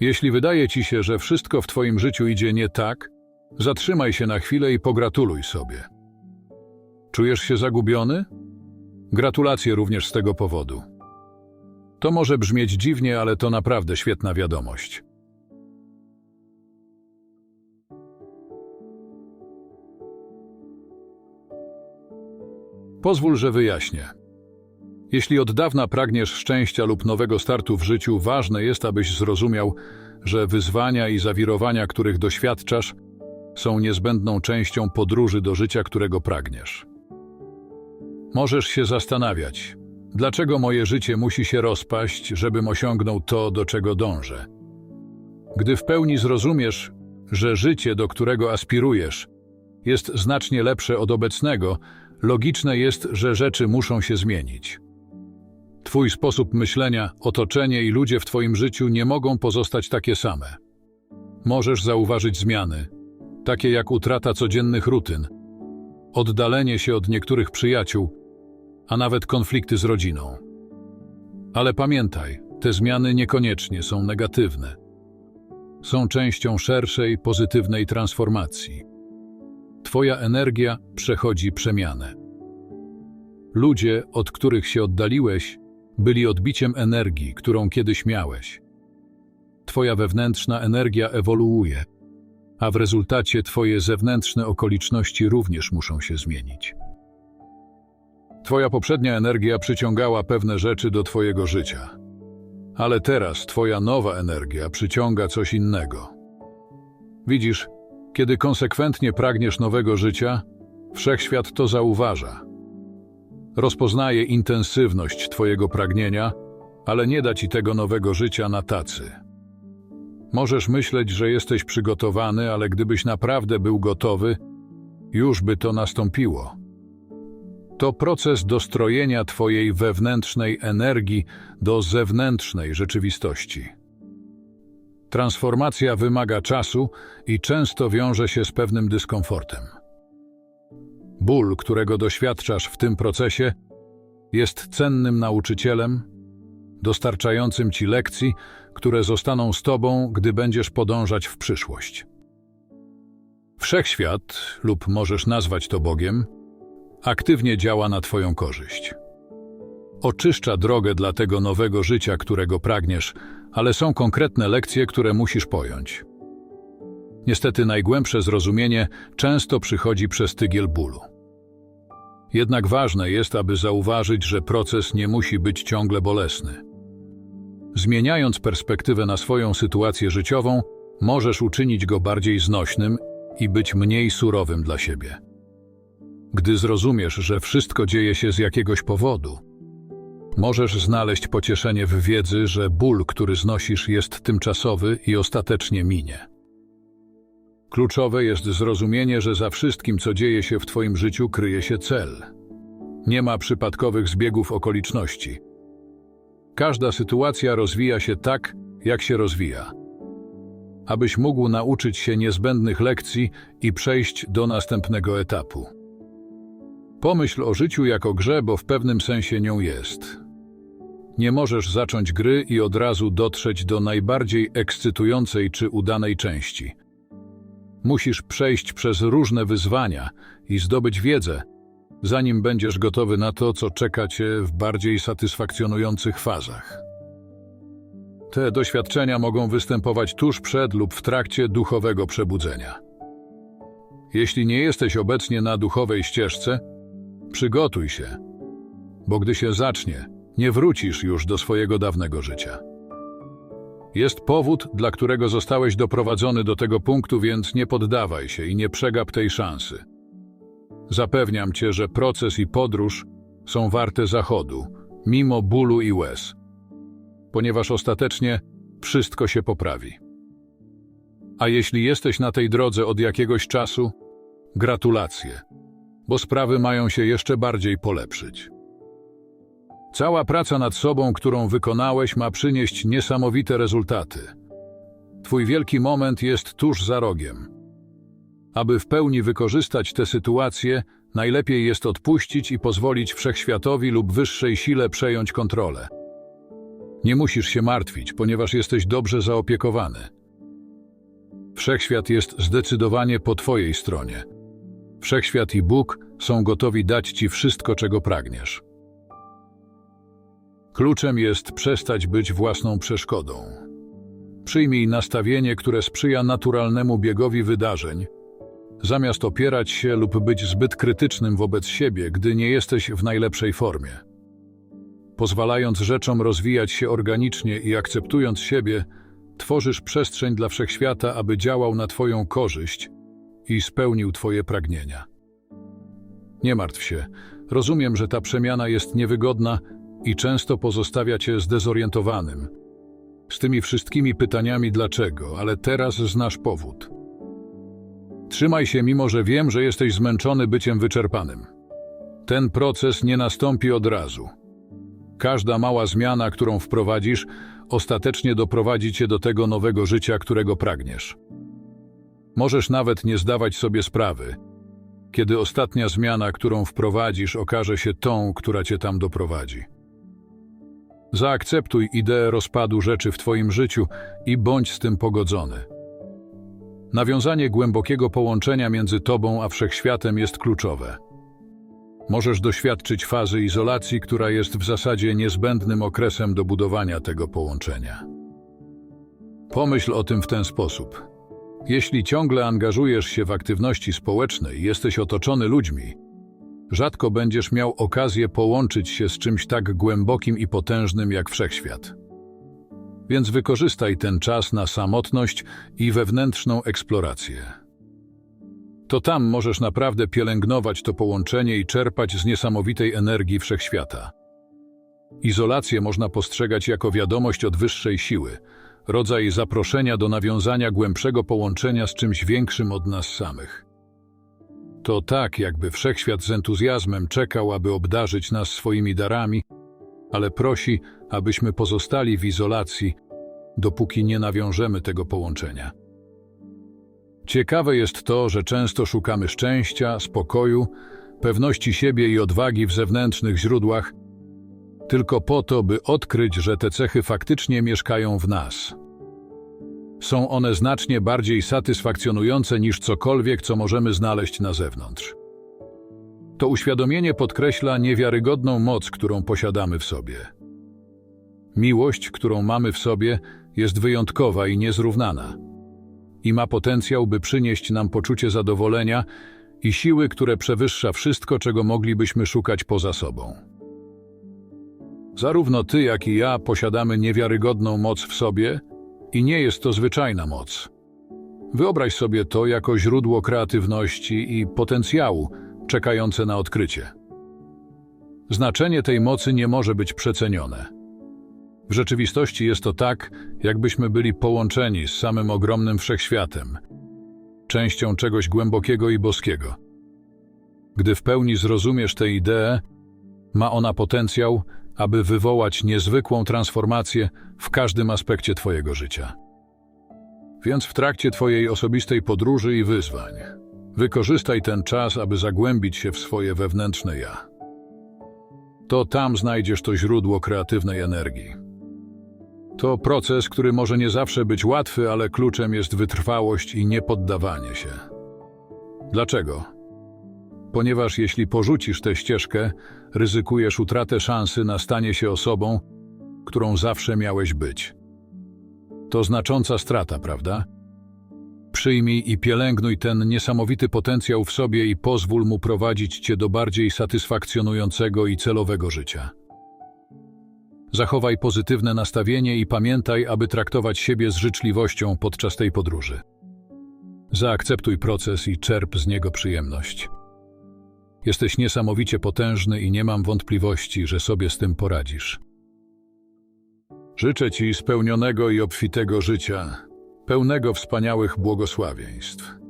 Jeśli wydaje ci się, że wszystko w twoim życiu idzie nie tak, zatrzymaj się na chwilę i pogratuluj sobie. Czujesz się zagubiony? Gratulacje również z tego powodu. To może brzmieć dziwnie, ale to naprawdę świetna wiadomość. Pozwól, że wyjaśnię. Jeśli od dawna pragniesz szczęścia lub nowego startu w życiu, ważne jest, abyś zrozumiał, że wyzwania i zawirowania, których doświadczasz, są niezbędną częścią podróży do życia, którego pragniesz. Możesz się zastanawiać, dlaczego moje życie musi się rozpaść, żebym osiągnął to, do czego dążę. Gdy w pełni zrozumiesz, że życie, do którego aspirujesz, jest znacznie lepsze od obecnego, logiczne jest, że rzeczy muszą się zmienić. Twój sposób myślenia, otoczenie i ludzie w Twoim życiu nie mogą pozostać takie same. Możesz zauważyć zmiany, takie jak utrata codziennych rutyn, oddalenie się od niektórych przyjaciół, a nawet konflikty z rodziną. Ale pamiętaj, te zmiany niekoniecznie są negatywne. Są częścią szerszej, pozytywnej transformacji. Twoja energia przechodzi przemianę. Ludzie, od których się oddaliłeś, byli odbiciem energii, którą kiedyś miałeś. Twoja wewnętrzna energia ewoluuje, a w rezultacie Twoje zewnętrzne okoliczności również muszą się zmienić. Twoja poprzednia energia przyciągała pewne rzeczy do Twojego życia, ale teraz Twoja nowa energia przyciąga coś innego. Widzisz, kiedy konsekwentnie pragniesz nowego życia, wszechświat to zauważa. Rozpoznaje intensywność Twojego pragnienia, ale nie da Ci tego nowego życia na tacy. Możesz myśleć, że jesteś przygotowany, ale gdybyś naprawdę był gotowy, już by to nastąpiło. To proces dostrojenia Twojej wewnętrznej energii do zewnętrznej rzeczywistości. Transformacja wymaga czasu i często wiąże się z pewnym dyskomfortem. Ból, którego doświadczasz w tym procesie, jest cennym nauczycielem, dostarczającym ci lekcji, które zostaną z tobą, gdy będziesz podążać w przyszłość. Wszechświat, lub możesz nazwać to Bogiem, aktywnie działa na Twoją korzyść. Oczyszcza drogę dla tego nowego życia, którego pragniesz, ale są konkretne lekcje, które musisz pojąć. Niestety najgłębsze zrozumienie często przychodzi przez tygiel bólu. Jednak ważne jest, aby zauważyć, że proces nie musi być ciągle bolesny. Zmieniając perspektywę na swoją sytuację życiową, możesz uczynić go bardziej znośnym i być mniej surowym dla siebie. Gdy zrozumiesz, że wszystko dzieje się z jakiegoś powodu, możesz znaleźć pocieszenie w wiedzy, że ból, który znosisz, jest tymczasowy i ostatecznie minie. Kluczowe jest zrozumienie, że za wszystkim, co dzieje się w Twoim życiu, kryje się cel. Nie ma przypadkowych zbiegów okoliczności. Każda sytuacja rozwija się tak, jak się rozwija. Abyś mógł nauczyć się niezbędnych lekcji i przejść do następnego etapu. Pomyśl o życiu jako grze, bo w pewnym sensie nią jest. Nie możesz zacząć gry i od razu dotrzeć do najbardziej ekscytującej czy udanej części. Musisz przejść przez różne wyzwania i zdobyć wiedzę, zanim będziesz gotowy na to, co czeka cię w bardziej satysfakcjonujących fazach. Te doświadczenia mogą występować tuż przed lub w trakcie duchowego przebudzenia. Jeśli nie jesteś obecnie na duchowej ścieżce, przygotuj się, bo gdy się zacznie, nie wrócisz już do swojego dawnego życia. Jest powód, dla którego zostałeś doprowadzony do tego punktu, więc nie poddawaj się i nie przegap tej szansy. Zapewniam cię, że proces i podróż są warte zachodu, mimo bólu i łez, ponieważ ostatecznie wszystko się poprawi. A jeśli jesteś na tej drodze od jakiegoś czasu, gratulacje, bo sprawy mają się jeszcze bardziej polepszyć. Cała praca nad sobą, którą wykonałeś, ma przynieść niesamowite rezultaty. Twój wielki moment jest tuż za rogiem. Aby w pełni wykorzystać tę sytuację, najlepiej jest odpuścić i pozwolić wszechświatowi lub wyższej sile przejąć kontrolę. Nie musisz się martwić, ponieważ jesteś dobrze zaopiekowany. Wszechświat jest zdecydowanie po Twojej stronie. Wszechświat i Bóg są gotowi dać Ci wszystko, czego pragniesz. Kluczem jest przestać być własną przeszkodą. Przyjmij nastawienie, które sprzyja naturalnemu biegowi wydarzeń, zamiast opierać się lub być zbyt krytycznym wobec siebie, gdy nie jesteś w najlepszej formie. Pozwalając rzeczom rozwijać się organicznie i akceptując siebie, tworzysz przestrzeń dla wszechświata, aby działał na Twoją korzyść i spełnił Twoje pragnienia. Nie martw się, rozumiem, że ta przemiana jest niewygodna i często pozostawia Cię zdezorientowanym. Z tymi wszystkimi pytaniami dlaczego, ale teraz znasz powód. Trzymaj się, mimo że wiem, że jesteś zmęczony byciem wyczerpanym. Ten proces nie nastąpi od razu. Każda mała zmiana, którą wprowadzisz, ostatecznie doprowadzi cię do tego nowego życia, którego pragniesz. Możesz nawet nie zdawać sobie sprawy, kiedy ostatnia zmiana, którą wprowadzisz, okaże się tą, która cię tam doprowadzi. Zaakceptuj ideę rozpadu rzeczy w Twoim życiu i bądź z tym pogodzony. Nawiązanie głębokiego połączenia między Tobą a wszechświatem jest kluczowe. Możesz doświadczyć fazy izolacji, która jest w zasadzie niezbędnym okresem do budowania tego połączenia. Pomyśl o tym w ten sposób. Jeśli ciągle angażujesz się w aktywności społeczne i jesteś otoczony ludźmi, rzadko będziesz miał okazję połączyć się z czymś tak głębokim i potężnym jak wszechświat. Więc wykorzystaj ten czas na samotność i wewnętrzną eksplorację. To tam możesz naprawdę pielęgnować to połączenie i czerpać z niesamowitej energii wszechświata. Izolację można postrzegać jako wiadomość od wyższej siły, rodzaj zaproszenia do nawiązania głębszego połączenia z czymś większym od nas samych. To tak, jakby wszechświat z entuzjazmem czekał, aby obdarzyć nas swoimi darami, ale prosi, abyśmy pozostali w izolacji, dopóki nie nawiążemy tego połączenia. Ciekawe jest to, że często szukamy szczęścia, spokoju, pewności siebie i odwagi w zewnętrznych źródłach, tylko po to, by odkryć, że te cechy faktycznie mieszkają w nas. Są one znacznie bardziej satysfakcjonujące niż cokolwiek, co możemy znaleźć na zewnątrz. To uświadomienie podkreśla niewiarygodną moc, którą posiadamy w sobie. Miłość, którą mamy w sobie, jest wyjątkowa i niezrównana. I ma potencjał, by przynieść nam poczucie zadowolenia i siły, które przewyższa wszystko, czego moglibyśmy szukać poza sobą. Zarówno ty, jak i ja posiadamy niewiarygodną moc w sobie i nie jest to zwyczajna moc. Wyobraź sobie to jako źródło kreatywności i potencjału czekające na odkrycie. Znaczenie tej mocy nie może być przecenione. W rzeczywistości jest to tak, jakbyśmy byli połączeni z samym ogromnym wszechświatem, częścią czegoś głębokiego i boskiego. Gdy w pełni zrozumiesz tę ideę, ma ona potencjał, aby wywołać niezwykłą transformację w każdym aspekcie Twojego życia. Więc w trakcie Twojej osobistej podróży i wyzwań, wykorzystaj ten czas, aby zagłębić się w swoje wewnętrzne ja. To tam znajdziesz to źródło kreatywnej energii. To proces, który może nie zawsze być łatwy, ale kluczem jest wytrwałość i niepoddawanie się. Dlaczego? Ponieważ jeśli porzucisz tę ścieżkę, ryzykujesz utratę szansy na stanie się osobą, którą zawsze miałeś być. To znacząca strata, prawda? Przyjmij i pielęgnuj ten niesamowity potencjał w sobie i pozwól mu prowadzić cię do bardziej satysfakcjonującego i celowego życia. Zachowaj pozytywne nastawienie i pamiętaj, aby traktować siebie z życzliwością podczas tej podróży. Zaakceptuj proces i czerp z niego przyjemność. Jesteś niesamowicie potężny i nie mam wątpliwości, że sobie z tym poradzisz. Życzę Ci spełnionego i obfitego życia, pełnego wspaniałych błogosławieństw.